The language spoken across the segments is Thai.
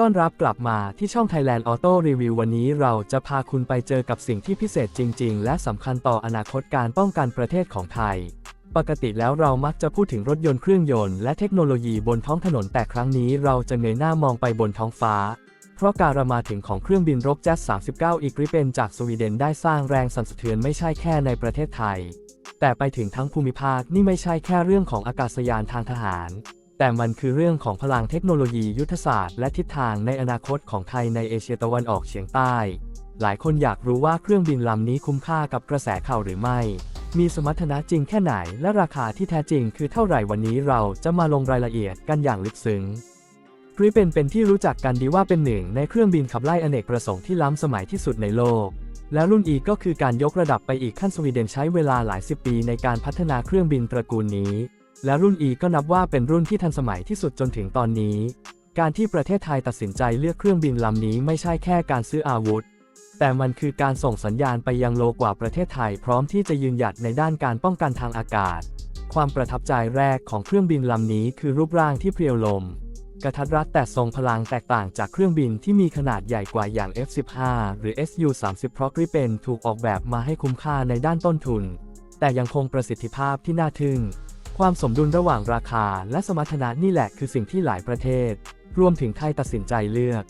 ต้อนรับกลับมาที่ช่อง Thailand Auto Review วันนี้เราจะพาคุณไปเจอกับสิ่งที่พิเศษจริง ๆ และสำคัญต่ออนาคตการป้องกันประเทศของไทย ปกติแล้วเรามักจะพูดถึงรถยนต์เครื่องยนต์และเทคโนโลยีบนท้องถนนแต่ครั้งนี้เราจะเงยหน้ามองไปบนท้องฟ้า เพราะการมาถึงของเครื่องบินรบแจ๊ส39 อีกริเป็นจากสวีเดนได้สร้างแรงสั่นสะเทือนไม่ใช่แค่ในประเทศไทย แต่ไปถึงทั้งภูมิภาคนี่ไม่ใช่แค่เรื่องของอากาศยานทางทหาร แต่มันคือเรื่องของพลังเทคโนโลยียุทธศาสตร์และทิศทางในอนาคตของไทยในเอเชียตะวันออกเฉียงใต้ หลายคนอยากรู้ว่าเครื่องบินลำนี้คุ้มค่ากับกระแสข่าวหรือไม่ มีสมรรถนะจริงแค่ไหนและราคาที่แท้จริงคือเท่าไหร่วันนี้เราจะมาลงรายละเอียดกันอย่างลึกซึ้งกริเป็นเป็นที่รู้จักกันดีว่าเป็นหนึ่งในเครื่องบินขับไล่อเนกประสงค์ที่ล้ำสมัยที่สุดในโลก และรุ่น E ก็คือการยกระดับไปอีกขั้นสวีเดนใช้เวลาหลายสิบปีในการพัฒนาเครื่องบินตระกูลนี้ และรุ่น E ก็นับว่าเป็นรุ่นที่ทันสมัยที่สุดจนถึงตอนนี้ การที่ประเทศไทยตัดสินใจเลือกเครื่องบินลำนี้ไม่ใช่แค่การซื้ออาวุธ แต่มันคือการส่งสัญญาณไปยังโลกว่าประเทศไทยพร้อมที่จะยืนหยัดในด้านการป้องกันทางอากาศ ความประทับใจแรกของเครื่องบินลำนี้คือรูปร่างที่เพรียวลม กระทัดรัดแต่ทรงพลังแตกต่างจากเครื่องบินที่มีขนาดใหญ่กว่าอย่าง F-15 หรือ Su-30 เพราะกริเปนถูกออกแบบมาให้คุ้มค่าในด้านต้นทุน แต่ยังคงประสิทธิภาพที่น่าทึ่ง ความสมดุลระหว่างราคาและสมรรถนะนี่แหละคือสิ่งที่หลายประเทศ รวมถึงไทยตัดสินใจเลือก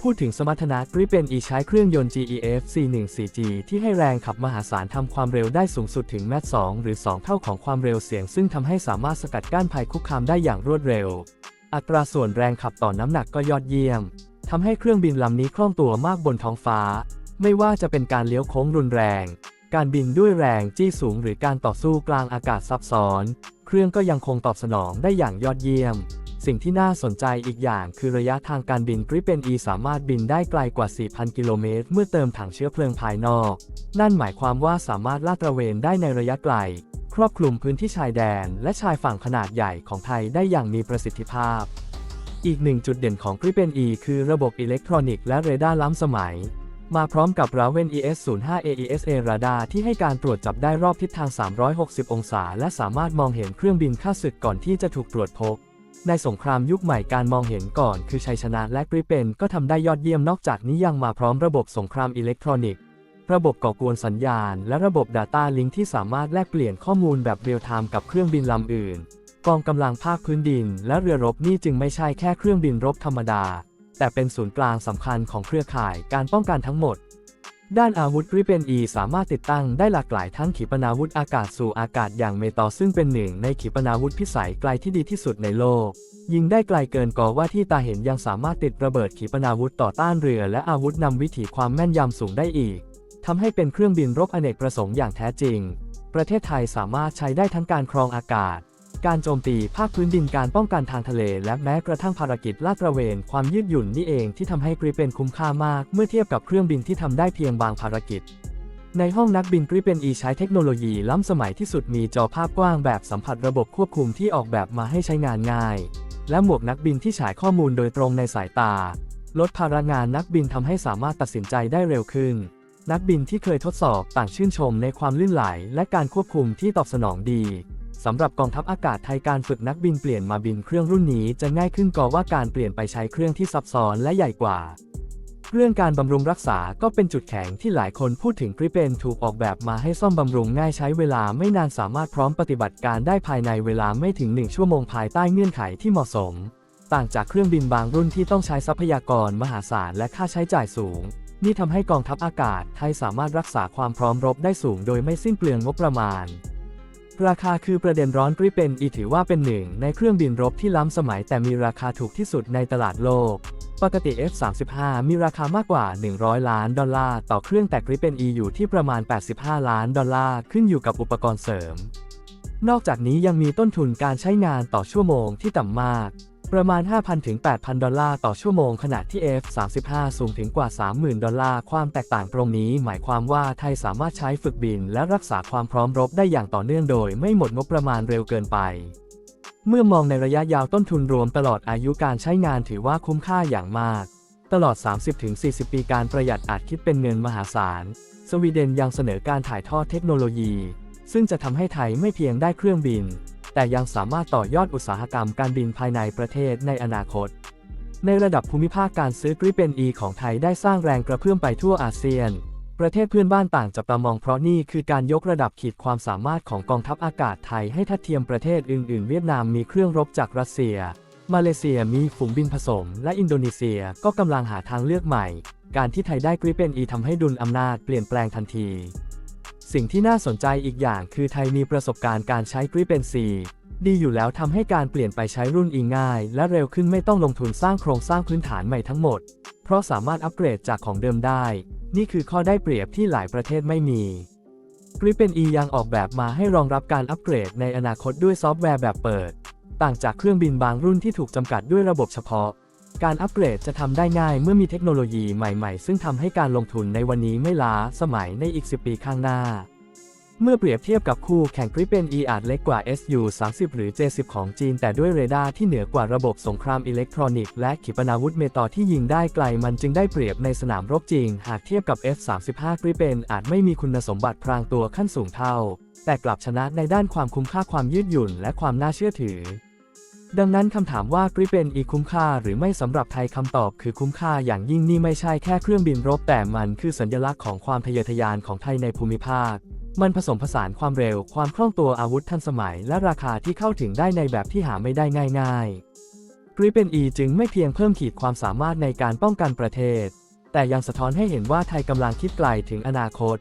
พูดถึงสมรรถนะกริเป็น E ใช้เครื่องยนต์ GEF C14G ที่ให้แรงขับมหาศาลทำความเร็วได้สูงสุดถึงแมต2หรือ 2 เท่าของความเร็วเสียง ซึ่งทำให้สามารถสกัดกั้นภัยคุกคามได้อย่างรวดเร็ว อัตราส่วนแรงขับต่อน้ำหนักก็ยอดเยี่ยมทำให้เครื่องบินลำนี้คล่องตัวมากบนท้องฟ้า ไม่ว่าจะเป็นการเลี้ยวโค้งรุนแรง การบินด้วยแรงจี้สูงหรือการต่อสู้กลางอากาศซับซ้อน เครื่องก็ยังคงตอบสนองได้อย่างยอดเยี่ยม สิ่งที่น่าสนใจอีกอย่างคือระยะทางการบินกริเป็น E สามารถบินได้ไกลกว่า 4,000 กิโลเมตร เมื่อเติมถังเชื้อเพลิงภายนอก นั่นหมายความว่าสามารถลาดตระเวนได้ในระยะไกล ครอบคลุมพื้นที่ชายแดน และชายฝั่งขนาดใหญ่ของไทยได้อย่างมีประสิทธิภาพ อีกหนึ่งจุดเด่นของกริเป็น E คือระบบอิเล็กทรอนิกส์และเรดาร์ล้ำสมัย มาพร้อมกับ Raven ES05 AESA ราดาร์ที่ให้การตรวจจับได้รอบทิศทาง 360 องศา และสามารถมองเห็นเครื่องบินค่าศึกก่อนที่จะถูกตรวจพบ ในสงครามยุคใหม่การมองเห็นก่อนคือชัยชนะและกริเป็นก็ทำได้ยอดเยี่ยมนอกจากนี้ยังมาพร้อมระบบสงครามอิเล็กทรอนิกส์ ระบบก่อกวนสัญญาณ และระบบ Data Link ที่สามารถแลกเปลี่ยนข้อมูลแบบเรียลไทม์กับเครื่องบินลำอื่น กองกำลังภาคพื้นดิน และเรือรบนี่จึงไม่ใช่แค่เครื่องบินรบธรรมดา แต่เป็นศูนย์กลางสำคัญของเครือข่ายการป้องกันทั้งหมด ด้านอาวุธริเป็น E สามารถติดตั้งได้หลากหลายทั้งขีปนาวุธอากาศสู่อากาศอย่างเมตอซึ่งเป็นหนึ่งในขีปนาวุธพิสัยไกลที่ดีที่สุดในโลก ยิงได้ไกลเกินกว่าที่ตาเห็นยังสามารถติดระเบิดขีปนาวุธต่อต้านเรือ และอาวุธนำวิถีความแม่นยำสูงได้อีกทำให้เป็นเครื่องบินรบอเนกประสงค์อย่างแท้จริง ประเทศไทยสามารถใช้ได้ทั้งการครองอากาศ การโจมตีภาคพื้นดินการป้องกันทางทะเล และแม้กระทั่งภารกิจลาดตระเวน ความยืดหยุ่นนี่เองที่ทำให้กริเป็นคุ้มค่ามาก เมื่อเทียบกับเครื่องบินที่ทำได้เพียงบางภารกิจ ในห้องนักบินกริเป็น E ใช้เทคโนโลยีล้ำสมัยที่สุดมีจอภาพกว้างแบบสัมผัสระบบควบคุมที่ออกแบบมาให้ใช้งานง่าย และหมวกนักบินที่ฉายข้อมูลโดยตรงในสายตา ลดภาระงานนักบินทำให้สามารถตัดสินใจได้เร็วขึ้นนักบินที่เคยทดสอบต่างชื่นชมในความลื่นไหลและการควบคุมที่ตอบสนองดี สำหรับกองทัพอากาศไทยการฝึกนักบินเปลี่ยนมาบินเครื่องรุ่นนี้จะง่ายขึ้นกว่าการเปลี่ยนไปใช้เครื่องที่ซับซ้อนและใหญ่กว่า เรื่องการบำรุงรักษาก็เป็นจุดแข็งที่หลายคนพูดถึงกริเปนถูกออกแบบมาให้ซ่อมบำรุงง่ายใช้เวลาไม่นานสามารถพร้อมปฏิบัติการได้ภายในเวลาไม่ถึง 1 ชั่วโมงภายใต้เงื่อนไขที่เหมาะสม ต่างจากเครื่องบินบางรุ่นที่ต้องใช้ทรัพยากรมหาศาลและค่าใช้จ่ายสูงนี่ทำให้กองทัพอากาศไทยสามารถรักษาความพร้อมรบได้สูงโดยไม่สิ้นเปลืองงบประมาณ ราคาคือประเด็นร้อนกริเป็นอีถือว่าเป็นหนึ่งในเครื่องบินรบที่ล้ำสมัยแต่มีราคาถูกที่สุดในตลาดโลก ปกติ F-35 มีราคามากกว่า 100 ล้านดอลลาร์ต่อเครื่องแต่กริเป็น E อยู่ที่ประมาณ 85 ล้านดอลลาร์ขึ้นอยู่กับอุปกรณ์เสริม นอกจากนี้ยังมีต้นทุนการใช้งานต่อชั่วโมงที่ต่ำมาก ประมาณ 5,000 ถึง 8,000 ดอลลาร์ต่อชั่วโมง ขณะที่ F-35 สูงถึงกว่า 30,000 ดอลลาร์ ความแตกต่างตรงนี้ หมายความว่าไทยสามารถใช้ฝึกบิน และรักษาความพร้อมรบได้อย่างต่อเนื่องโดย ไม่หมดงบประมาณเร็วเกินไป เมื่อมองในระยะยาวต้นทุนรวมตลอดอายุการใช้งานถือว่าคุ้มค่าอย่างมาก ตลอด 30-40 ปีการประหยัดอาจคิดเป็นเงินมหาศาล สวีเดนยังเสนอการถ่ายทอดเทคโนโลยี ซึ่งจะทำให้ไทยไม่เพียงได้เครื่องบิน แต่ยังสามารถต่อยอดอุตสาหกรรมการบินภายในประเทศในอนาคต ในระดับภูมิภาคการซื้อกริปเปน E ของไทยได้สร้างแรงกระเพื่อมไปทั่วอาเซียน ประเทศเพื่อนบ้านต่างจับตามองเพราะนี่คือการยกระดับขีดความสามารถของกองทัพอากาศไทยให้ทัดเทียมประเทศอื่น ๆ เวียดนามมีเครื่องรบจากรัสเซีย มาเลเซียมีฝูงบินผสม และอินโดนีเซียก็กำลังหาทางเลือกใหม่ การที่ไทยได้กริปเปน E ทำให้ดุลอำนาจเปลี่ยนแปลงทันที สิ่งที่น่าสนใจอีกอย่างคือไทยมีประสบการณ์การใช้กริปเปน C ดีอยู่แล้วทำให้การเปลี่ยนไปใช้รุ่น E ง่าย และเร็วขึ้นไม่ต้องลงทุนสร้างโครงสร้างพื้นฐานใหม่ทั้งหมด เพราะสามารถอัปเกรดจากของเดิมได้ นี่คือข้อได้เปรียบที่หลายประเทศไม่มีกริปเปน E ยังออกแบบมาให้รองรับการอัปเกรดในอนาคตด้วยซอฟต์แวร์แบบเปิด ต่างจากเครื่องบินบางรุ่นที่ถูกจำกัดด้วยระบบเฉพาะ การอัปเกรดจะทำได้ง่ายเมื่อมีเทคโนโลยีใหม่ๆ ซึ่งทำให้การลงทุนในวันนี้ไม่ล้าสมัยในอีก 10 ปีข้างหน้า เมื่อเปรียบเทียบกับคู่แข่งกริปเปน E อาจเล็กกว่า SU-30 หรือ J10 ของจีน แต่ด้วยเรดาร์ที่เหนือกว่าระบบสงครามอิเล็กทรอนิกส์และขีปนาวุธเมตอที่ยิงได้ไกลมันจึงได้เปรียบในสนามรบจริง หากเทียบกับ F-35 กริปเปนอาจไม่มีคุณสมบัติพรางตัวขั้นสูงเท่า แต่กลับชนะในด้านความคุ้มค่าความยืดหยุ่นและความน่าเชื่อถือ ดังนั้นคำถามว่ากริปเปนอีคุ้มค่าหรือไม่สำหรับไทยคำตอบคือคุ้มค่าอย่างยิ่งนี่ไม่ใช่แค่เครื่องบินรบแต่มันคือสัญลักษณ์ของความทะเยอทะยานของไทยในภูมิภาค มันผสมผสานความเร็ว ความคล่องตัวอาวุธทันสมัย และราคาที่เข้าถึงได้ในแบบที่หาไม่ได้ง่ายๆกริปเปนอีจึงไม่เพียงเพิ่มขีดความสามารถในการป้องกันประเทศ แต่ยังสะท้อนให้เห็นว่าไทยกำลังคิดไกลถึงอนาคต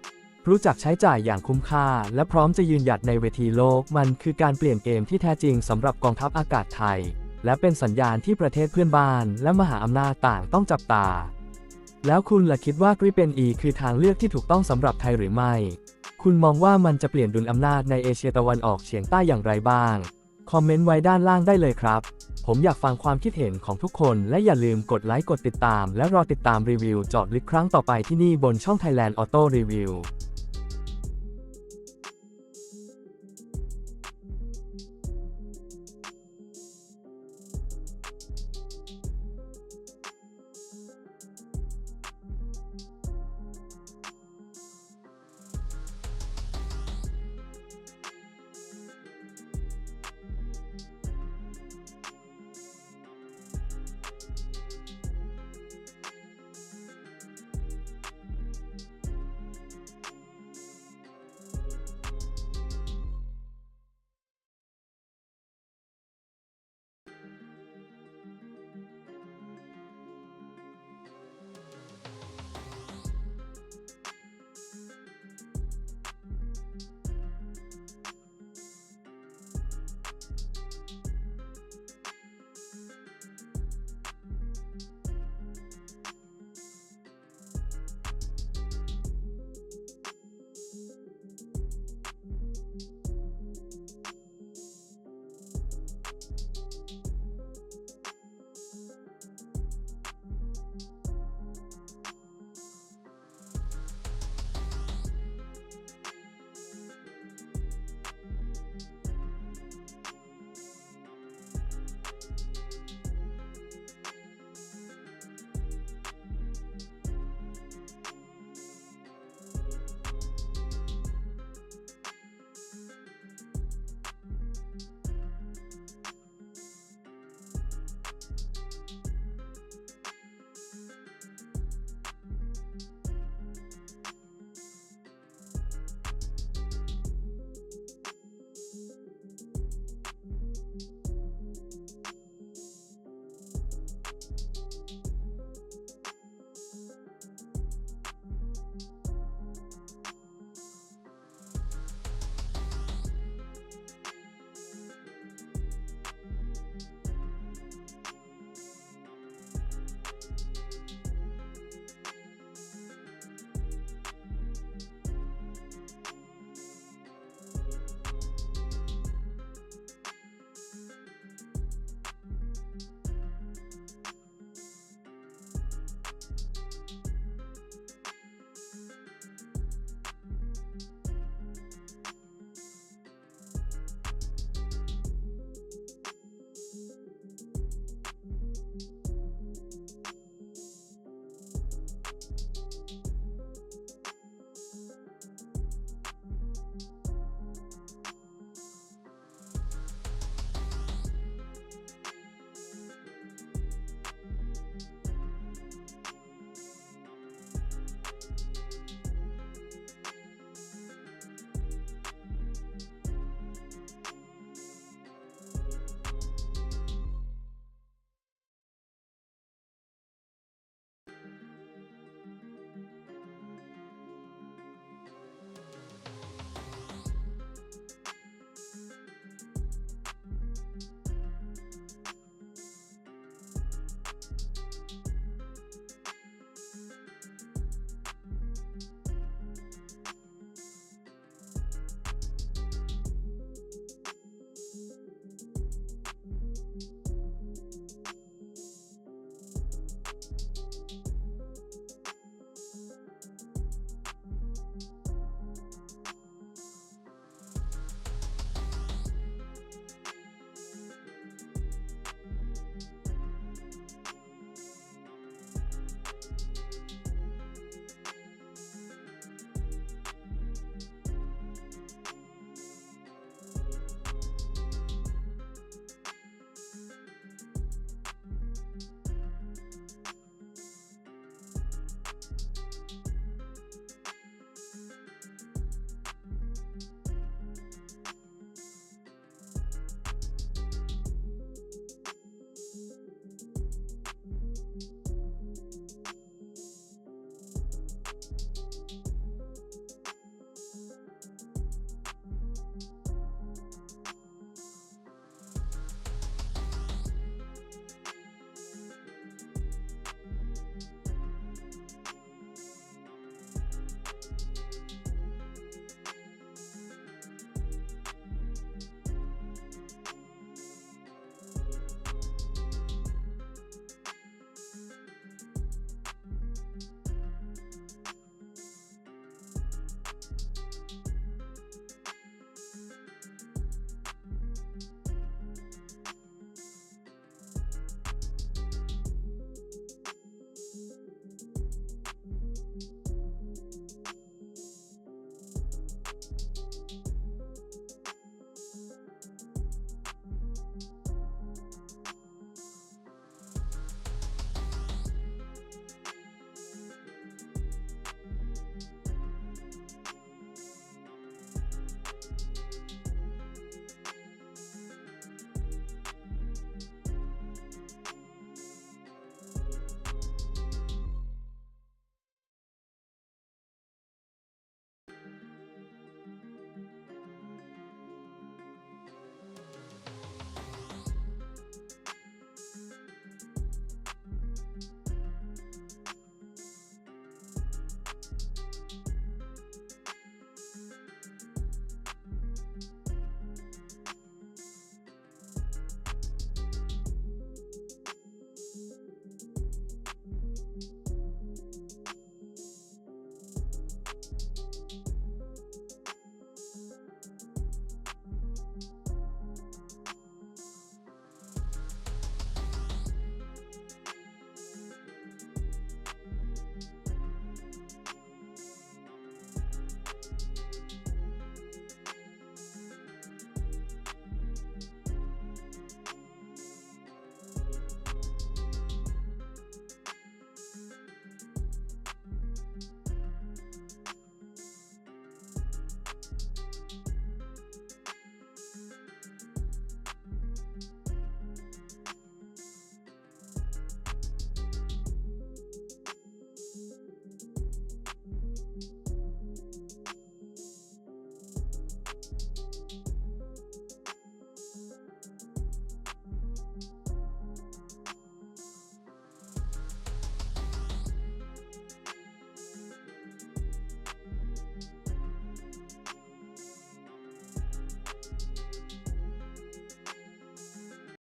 รู้จักใช้จ่ายอย่างคุ้มค่า และพร้อมจะยืนหยัดในเวทีโลก มันคือการเปลี่ยนเกมที่แท้จริงสำหรับกองทัพอากาศไทย และเป็นสัญญาณที่ประเทศเพื่อนบ้าน และมหาอำนาจต่างต้องจับตา แล้วคุณล่ะคิดว่ากริเปนอีคือทางเลือกที่ถูกต้องสำหรับไทยหรือไม่ คุณมองว่ามันจะเปลี่ยนดุลอำนาจในเอเชียตะวันออกเฉียงใต้อย่างไรบ้าง คอมเมนต์ไว้ด้านล่างได้เลยครับ ผมอยากฟังความคิดเห็นของทุกคน และอย่าลืมกดไลค์กดติดตาม และรอติดตามรีวิวเจาะลึกครั้งต่อไปที่นี่บนช่อง Thailand Auto Review